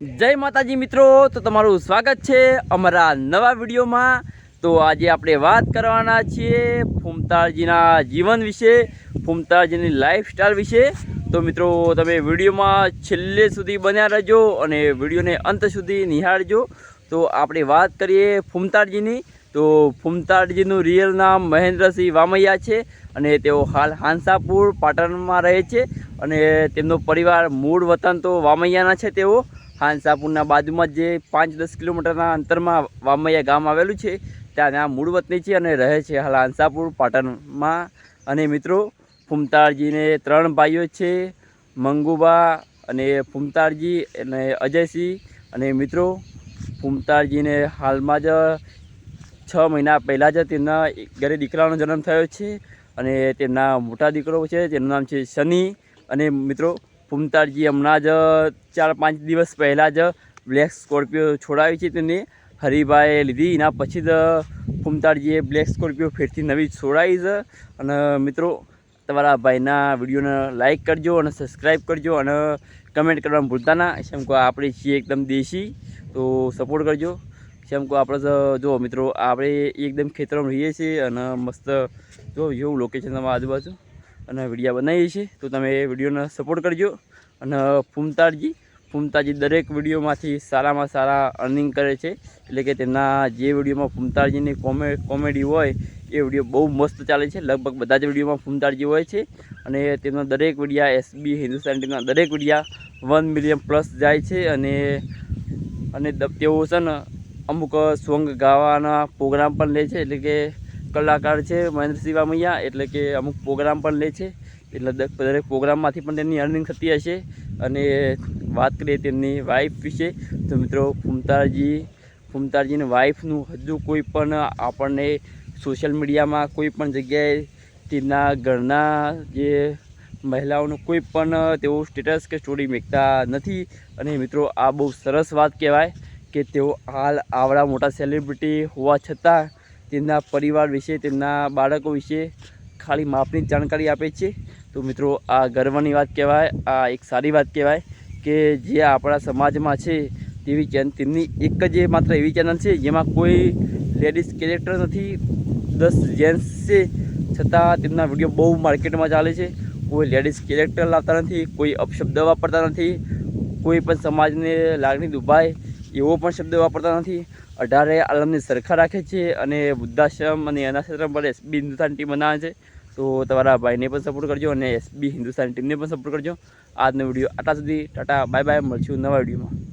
જય માતાજી મિત્રો, તો તમારું સ્વાગત છે અમારા નવા વિડીયોમાં. તો આજે આપણે વાત કરવાના છીએ ફૂમતાળજીના જીવન વિશે, ફૂમતાળજીની લાઈફસ્ટાઈલ વિશે. તો મિત્રો, તમે વિડીયોમાં છેલ્લે સુધી બન્યા રહેજો અને વિડીયોને અંત સુધી નિહાળજો. તો આપણે વાત કરીએ ફૂમતાળજીની. તો ફૂમતાળજીનું રિયલ નામ મહેન્દ્રસિંહ વામૈયા છે અને તેઓ હાલ હાંસાપુર પાટણમાં રહે છે અને તેમનો પરિવાર મૂળ વતન તો વામૈયાના છે તેઓ. હાંસાપુરના બાજુમાં જે પાંચ દસ કિલોમીટરના અંતરમાં વામૈયા ગામ આવેલું છે, ત્યાં ત્યાં મૂળ વતની છે અને રહે છે હાલ હાંસાપુર પાટણમાં. અને મિત્રો ફૂમતાળજીને ત્રણ ભાઈઓ છે, મંગુબા અને ફૂમતાળજી અને અજયસિંહ. અને મિત્રો ફૂમતાળજીને હાલમાં જ છ મહિના પહેલાં જ તેમના ઘરે દીકરાનો જન્મ થયો છે અને તેમના મોટા દીકરો છે તેનું નામ છે શનિ. અને મિત્રો ફૂમતાળજી હમણાં જ ચાર પાંચ દિવસ પહેલાં જ બ્લેક સ્કોર્પિયો છોડાવી છે તેને. હરિભાઈએ લીધી. એના પછી જ ફૂમતાળજીએ બ્લેક સ્કોર્પિયો ફેરથી નવી છોડાવી છે. અને મિત્રો, તમારા ભાઈના વિડીયોને લાઈક કરજો અને સબસ્ક્રાઈબ કરજો અને કમેન્ટ કરવાનું ભૂલતા ના. જેમ આપણે છીએ એકદમ દેશી, તો સપોર્ટ કરજો. જેમ કે આપણે જો મિત્રો, આપણે એકદમ ખેતરમાં રહીએ છીએ અને મસ્ત, જો જેવું લોકેશન તમારા આજુબાજુ. અને વિડીયા બનાવીએ છીએ, તો તમે વિડીયોને સપોર્ટ કરજો. અને ફૂમતાળજી ફૂમતાજી દરેક વિડીયોમાંથી સારામાં સારા અર્નિંગ કરે છે. એટલે કે તેમના જે વિડીયોમાં ફૂમતાળજીની કોમે, કોમેડી હોય, એ વીડિયો બહુ મસ્ત ચાલે છે. લગભગ બધા જ વિડીયોમાં ફૂમતાળજી હોય છે. અને તેમના દરેક વિડીયા એસબી હિન્દુસ્તાન ટીમના દરેક વિડીયા વન મિલિયન પ્લસ જાય છે. અને અને તેઓ છે ને અમુક સોંગ ગાવાના પ્રોગ્રામ પણ લે છે. એટલે કે કલાકાર છે મહેન્દ્રસિંહ વામૈયા એટલે કે અમુક પ્રોગ્રામ પણ લે છે. એટલે દરેક દરેક પ્રોગ્રામમાંથી પણ તેમની અર્નિંગ થતી હશે. અને વાત કરીએ તેમની વાઈફ વિશે, તો મિત્રો ફુમતારજી ફુમતારજીની વાઈફનું હજુ કોઈ પણ આપણને સોશિયલ મીડિયામાં કોઈ પણ જગ્યાએ તેમના ઘરના જે મહિલાઓનું કોઈ પણ તેઓ સ્ટેટસ કે સ્ટોરી મૂકતા નથી. અને મિત્રો આ બહુ સરસ વાત કહેવાય કે તેઓ હાલ આવડા મોટા સેલિબ્રિટી હોવા છતાં તેમના પરિવાર વિશે, તેમના બાળકો વિશે ખાલી માપની જાણકારી આપે છે. તો મિત્રો, આ ગર્વની વાત કહેવાય, આ એક સારી વાત કહેવાય કે જે આપણા સમાજમાં છે તેવી ચેનલ તેમની એક જ માત્ર એવી ચેનલ છે જેમાં કોઈ લેડીઝ કેરેક્ટર નથી, દસ જેન્ટ્સ છે, છતાં તેમના વીડિયો બહુ માર્કેટમાં ચાલે છે. કોઈ લેડીઝ કેરેક્ટર લાવતા નથી, કોઈ અપશબ્દ વાપરતા નથી, કોઈ પણ સમાજને લાગણી દુભાય એવો પણ શબ્દ વાપરતા નથી. અઢારે આલમને સરખા રાખે છે અને વૃદ્ધાશ્રમ અને અનાશ્રમ પર એસબી હિન્દુસ્તાન ટીમ બનાવે છે. તો તમારા ભાઈને પણ સપોર્ટ કરજો અને એસબી હિન્દુસ્તાની ટીમને પણ સપોર્ટ કરજો. આજનો વીડિયો આટલા સુધી, ટાટા બાય બાય મળશું નવા વિડીયોમાં.